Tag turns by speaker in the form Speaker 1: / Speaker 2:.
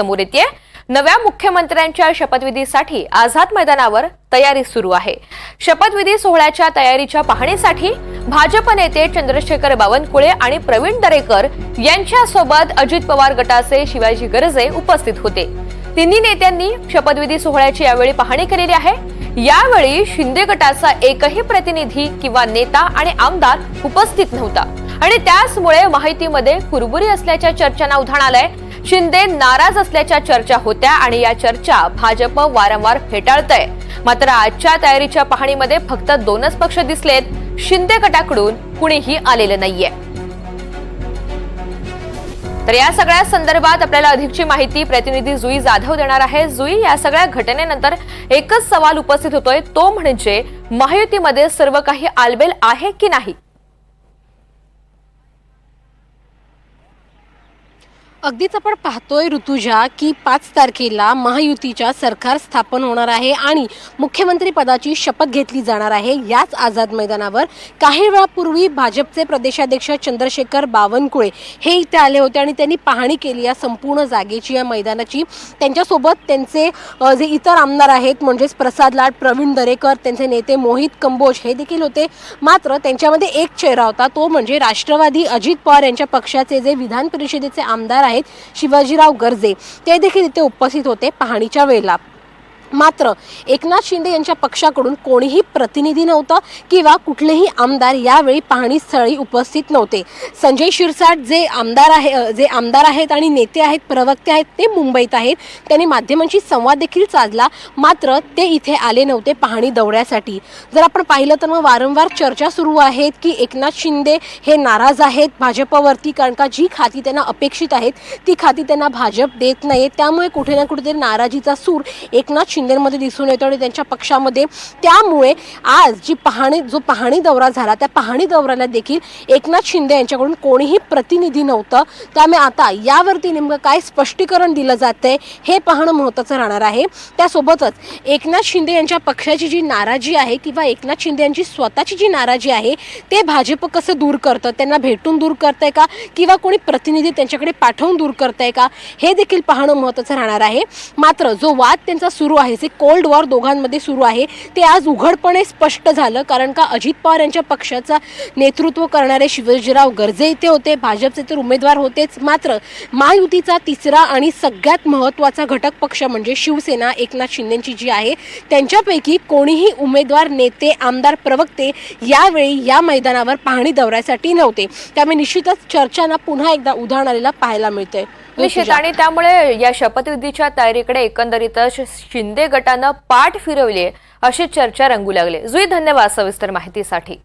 Speaker 1: समोर येते नव्या मुख्यमंत्र्यांच्या शपथविधीसाठी आझाद मैदानावर तयारी सुरू आहे. शपथविधी सोहळ्याच्या तयारीच्या पाहणीसाठी भाजप नेते चंद्रशेखर बावनकुळे आणि प्रवीण दरेकर यांच्यासोबत अजित पवार गटाचे शिवाजी गरजे उपस्थित होते. तिन्ही नेत्यांनी शपथविधी सोहळ्याची यावेळी पाहणी केलेली आहे. यावेळी शिंदे गटाचा एकही प्रतिनिधी किंवा नेता आणि आमदार उपस्थित नव्हता. आणि त्याचमुळे माहितीमध्ये कुरबुरी असल्याच्या चर्चांना उधाण आलंय. शिंदे नाराज असल्याच्या चर्चा होत्या आणि या चर्चा भाजप वारंवार फेटाळतंय. मात्र आजच्या तयारीच्या पाहणीमध्ये फक्त दोनच पक्ष दिसलेत. शिंदे गटाकडून कुणीही आलेलं नाहीये. तर या सगळ्या संदर्भात आपल्याला अधिकची माहिती प्रतिनिधी जुई जाधव देणार आहे. जुई या सगळ्या घटनेनंतर एकच सवाल उपस्थित होतोय. तो म्हणजे महायुतीमध्ये सर्व काही आलबेल आहे की नाही?
Speaker 2: अगदीच आपण पाहतोय ऋतुजा की पाच तारखेला महायुतीच्या सरकार स्थापन होणार आहे आणि मुख्यमंत्री पदाची शपथ घेतली जाणार आहे. याच आझाद मैदानावर काही वेळापूर्वी भाजपचे प्रदेशाध्यक्ष चंद्रशेखर बावनकुळे हे इथे आले होते आणि त्यांनी पाहणी केली या संपूर्ण जागेची या मैदानाची. त्यांच्यासोबत त्यांचे जे इतर आमदार आहेत म्हणजेच प्रसाद लाड प्रवीण दरेकर त्यांचे नेते मोहित कंबोज हे देखील होते. मात्र त्यांच्यामध्ये एक चेहरा होता तो म्हणजे राष्ट्रवादी अजित पवार यांच्या पक्षाचे जे विधान परिषदेचे आमदार आहेत शिवाजीराव गर्जे. ते देखील इथे उपस्थित होते पाहणीच्या वेळेला. मात्र एकनाथ शिंदे यांच्या पक्षाकडून कोणीही प्रतिनिधी नव्हतं किंवा कुठलेही आमदार यावेळी पाहणीस्थळी उपस्थित नव्हते. संजय शिरसाट जे आमदार आहे जे आमदार आहेत आणि नेते आहेत प्रवक्ते आहेत ते मुंबईत आहेत. त्यांनी माध्यमांशी संवाद देखील साधला मात्र ते इथे आले नव्हते पाहणी दौऱ्यासाठी. जर आपण पाहिलं तर मग वारंवार चर्चा सुरू आहेत की एकनाथ शिंदे हे नाराज आहेत भाजपवरती कारण का जी खाती त्यांना अपेक्षित आहेत ती खाती त्यांना भाजप देत नाही त्यामुळे कुठे ना कुठेतरी नाराजीचा सूर एकनाथ शिंदेमध्ये दिसून येतो आणि त्यांच्या पक्षामध्ये. त्यामुळे आज जी पाहणी जो पाहणी दौरा झाला त्या पाहणी दौऱ्याला देखील एकनाथ शिंदे यांच्याकडून कोणीही प्रतिनिधी नव्हतं. त्यामुळे आता यावरती नेमकं काय स्पष्टीकरण दिलं जातंय हे पाहणं महत्त्वाचं राहणार आहे. त्यासोबतच एकनाथ शिंदे यांच्या पक्षाची जी नाराजी आहे किंवा एकनाथ शिंदे यांची स्वतःची जी नाराजी आहे ते भाजप कसं दूर करतं? त्यांना भेटून दूर करतंय का? किंवा कोणी प्रतिनिधी त्यांच्याकडे पाठवून दूर करतंय का? हे देखील पाहणं महत्त्वाचं राहणार आहे. मात्र जो वाद त्यांचा सुरू आहे आहे. जे कोल्ड वॉर दोघांमध्ये सुरू आहे ते आज उघडपणे स्पष्ट झालं. कारण का अजित पवार यांच्या पक्षाचा नेतृत्व करणारे शिवाजीराव गर्जे इथे होते भाजपचे तर उमेदवार होतेच. मात्र महायुतीचा तिसरा आणि सगळ्यात महत्त्वाचा घटक पक्ष म्हणजे शिवसेना एकनाथ शिंदेची जी आहे त्यांच्यापैकी कोणीही उमेदवार नेते आमदार प्रवक्ते यावेळी या मैदानावर पाहणी दौऱ्यासाठी नव्हते. त्यामुळे निश्चितच चर्चांना पुन्हा एकदा उधाण आलेला पाहायला मिळतंय.
Speaker 1: निश्चित आणि त्यामुळे या शपथविधीच्या तयारीकडे एकंदरीतच शिंदे गटानं पाठ फिरवली अशी चर्चा रंगू लागली. जुई धन्यवाद सविस्तर माहितीसाठी.